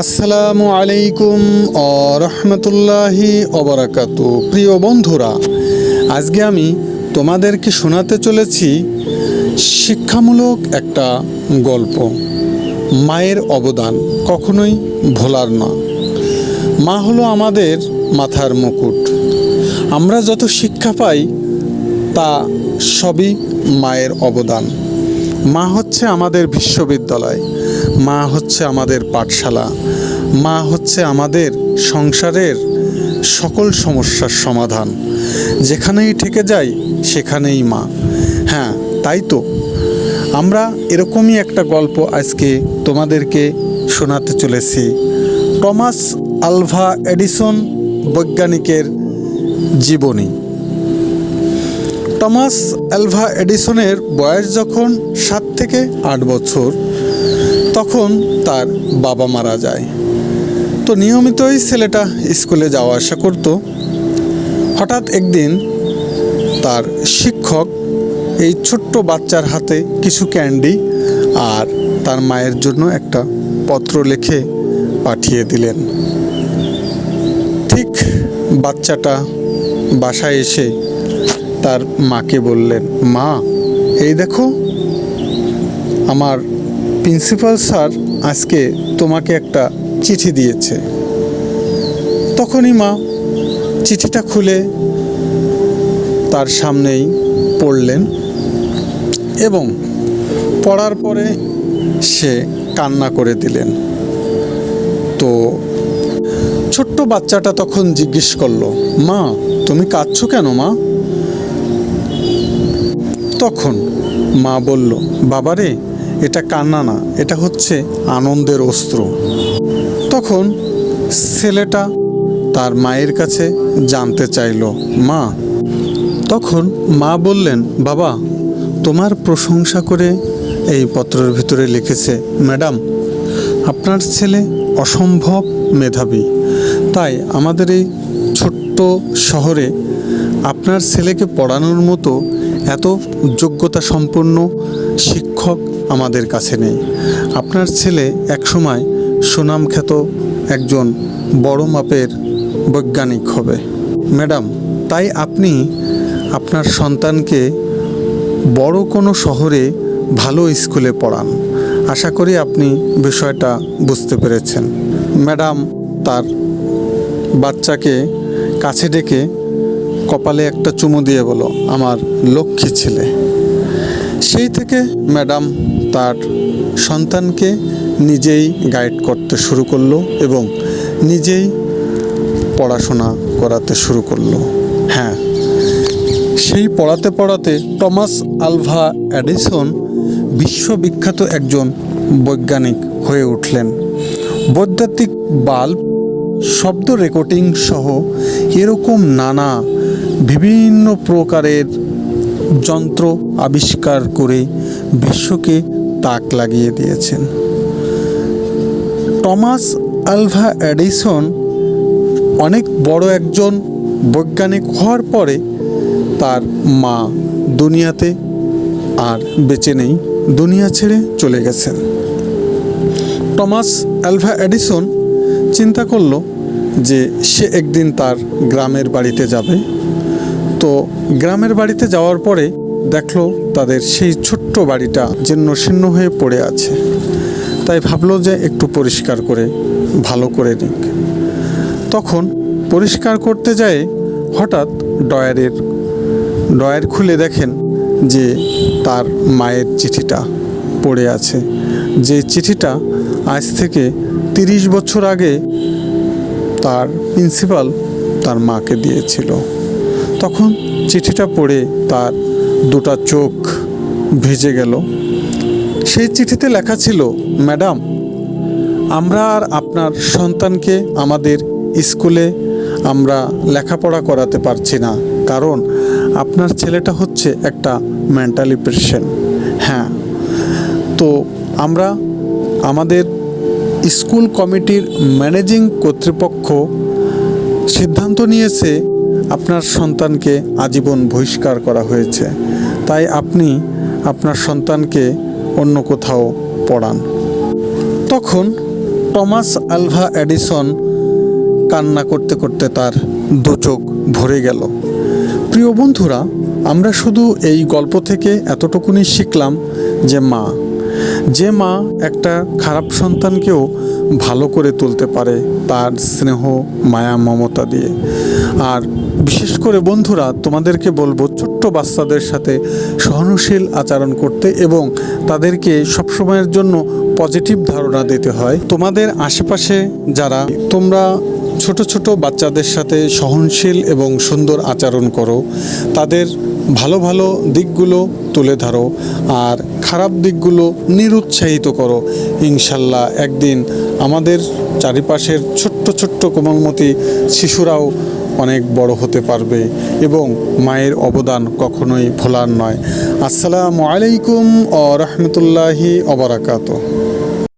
আসসালামু আলাইকুম ও রহমতুল্লাহি অবরাকাত প্রিয় বন্ধুরা, আজকে আমি তোমাদেরকে শোনাতে চলেছি শিক্ষামূলক একটা গল্প। মায়ের অবদান কখনোই ভোলার না। মা হলো আমাদের মাথার মুকুট। আমরা যত শিক্ষা পাই, তা সবই মায়ের অবদান। মা হচ্ছে আমাদের বিশ্ববিদ্যালয়। মা হচ্ছে আমাদের পাঠশালা। মা হচ্ছে আমাদের সংসারের সকল সমস্যার সমাধান। যেখানেই থেকে যাই, সেখানেই মা। হ্যাঁ তাই তো। আমরা এরকমই একটা গল্প আজকে তোমাদেরকে শোনাতে চলেছি। টমাস আলভা এডিসন বৈজ্ঞানিকের জীবনী। টমাস অ্যালভা এডিসনের বয়স যখন সাত থেকে আট বছর তখন তার বাবা মারা যায়। তো নিয়মিতই ছেলেটা স্কুলে যাওয়া আসা করত। হঠাৎ একদিন তার শিক্ষক এই ছোট্ট বাচ্চার হাতে কিছু ক্যান্ডি আর তার মায়ের জন্য একটা পত্র লিখে পাঠিয়ে দিলেন। ঠিক বাচ্চাটা বাসায় এসে তার মাকে বললেন, মা, এই দেখো, আমার প্রিন্সিপাল স্যার আজকে তোমাকে একটা চিঠি দিয়েছে। তখনই মা চিঠিটা খুলে তার সামনেই পড়লেন এবং পড়ার পরে সে কান্না করে দিলেন। তো ছোট্ট বাচ্চাটা তখন জিজ্ঞেস করল, মা, তুমি কাঁদছো কেন মা? তখন মা বলল, বাবারে এটা কান্না না, এটা হচ্ছে আনন্দের অস্ত্র। তখন ছেলেটা তার মায়ের কাছে জানতে চাইল, মা। তখন মা বললেন, বাবা, তোমার প্রশংসা করে এই পত্রের ভিতরে লিখেছে, ম্যাডাম, আপনার ছেলে অসম্ভব মেধাবী। তাই আমাদের এই ছোট্ট শহরে আপনার ছেলেকে পড়ানোর মতো এত যোগ্যতা সম্পন্ন শিক্ষক আমাদের কাছে নেই। আপনার ছেলে একসময় সুনামখ্যাত একজন বড় মাপের বৈজ্ঞানিক হবে। ম্যাডাম, তাই আপনি আপনার সন্তানকে বড় কোনো শহরে ভালো স্কুলে পড়ান। আশা করি আপনি বিষয়টা বুঝতে পেরেছেন। ম্যাডাম তার বাচ্চাকে কাছে ডেকে কপালে একটা চুমু দিয়ে বলো আমার লক্ষ্মী ছেলে। সেই থেকে ম্যাডাম তার সন্তানকে নিজেই গাইড করতে শুরু করল এবং নিজেই পড়াশোনা করাতে শুরু করল। হ্যাঁ সেই পড়াতে পড়াতে টমাস আলভা অ্যাডিসন বিশ্ববিখ্যাত একজন বৈজ্ঞানিক হয়ে উঠলেন। বৈদ্যুতিক বাল্ব, শব্দ রেকর্ডিং সহ এরকম নানা বিভিন্ন প্রকারের যন্ত্র আবিষ্কার করে বিশ্বকে তাক লাগিয়ে দিয়েছেন। টমাস আলভা এডিসন অনেক বড় একজন বৈজ্ঞানিক হওয়ার পরে তার মা দুনিয়াতে আর বেঁচে নেই, দুনিয়া ছেড়ে চলে গেছেন। টমাস অ্যালভা এডিসন চিন্তা করল যে সে একদিন তার গ্রামের বাড়িতে যাবে। তো গ্রামের বাড়িতে যাওয়ার পরে দেখল তাদের সেই ছোট্ট বাড়িটা জীর্ণ শীর্ণ হয়ে পড়ে আছে। তাই ভাবলো যে একটু পরিষ্কার করে, ভালো করে নিক। তখন পরিষ্কার করতে যায় হঠাৎ ডয়ারের ডয়ার খুলে দেখেন যে তার মায়ের চিঠিটা পড়ে আছে। যে চিঠিটা আজ থেকে তিরিশ বছর আগে তার প্রিন্সিপাল তার মাকে দিয়েছিল। তখন চিঠিটা পড়ে তার দুটা চোখ ভিজে গেল। সেই চিঠিতে লেখা ছিল, ম্যাডাম, আমরা আর আপনার সন্তানকে আমাদের স্কুলে আমরা লেখাপড়া করাতে পারছি না। কারণ আপনার ছেলেটা হচ্ছে একটা মেন্টালি পেশেন্ট। হ্যাঁ তো আমরা আমাদের স্কুল কমিটির ম্যানেজিং কর্তৃপক্ষ সিদ্ধান্ত নিয়েছে আপনার সন্তানকে আজীবন বহিষ্কার করা হয়েছে। তাই আপনি আপনার সন্তানকে অন্য কোথাও পড়ান। তখন টমাস আলভা এডিসন কান্না করতে করতে তার দু চোখ ভরে গেল। প্রিয় বন্ধুরা, আমরা শুধু এই গল্প থেকে এতটুকুনি শিখলাম যে মা যে মা একটা খারাপ সন্তানকেও ভালো করে তুলতে পারে তার স্নেহ, মায়া, মমতা দিয়ে। আর বিশেষ করে বন্ধুরা, তোমাদেরকে বলব ছোট্ট বাচ্চাদের সাথে সহনশীল আচরণ করতে এবং তাদেরকে সবসময়ের জন্য পজিটিভ ধারণা দিতে হয়। তোমাদের আশেপাশে যারা, তোমরা ছোট ছোট বাচ্চাদের সাথে সহনশীল এবং সুন্দর আচরণ করো, তাদের ভালো ভালো দিকগুলো তুলে ধরো আর খারাপ দিকগুলো নিরুৎসাহিত করো। ইনশাল্লাহ একদিন আমাদের চারিপাশের ছোট্ট ছোট্ট কোমলমতি শিশুরাও অনেক বড় হতে পারবে এবং মায়ের অবদান কখনোই ভোলার নয়। আসসালামু আলাইকুম ও রহমতুল্লাহি অবরাকাত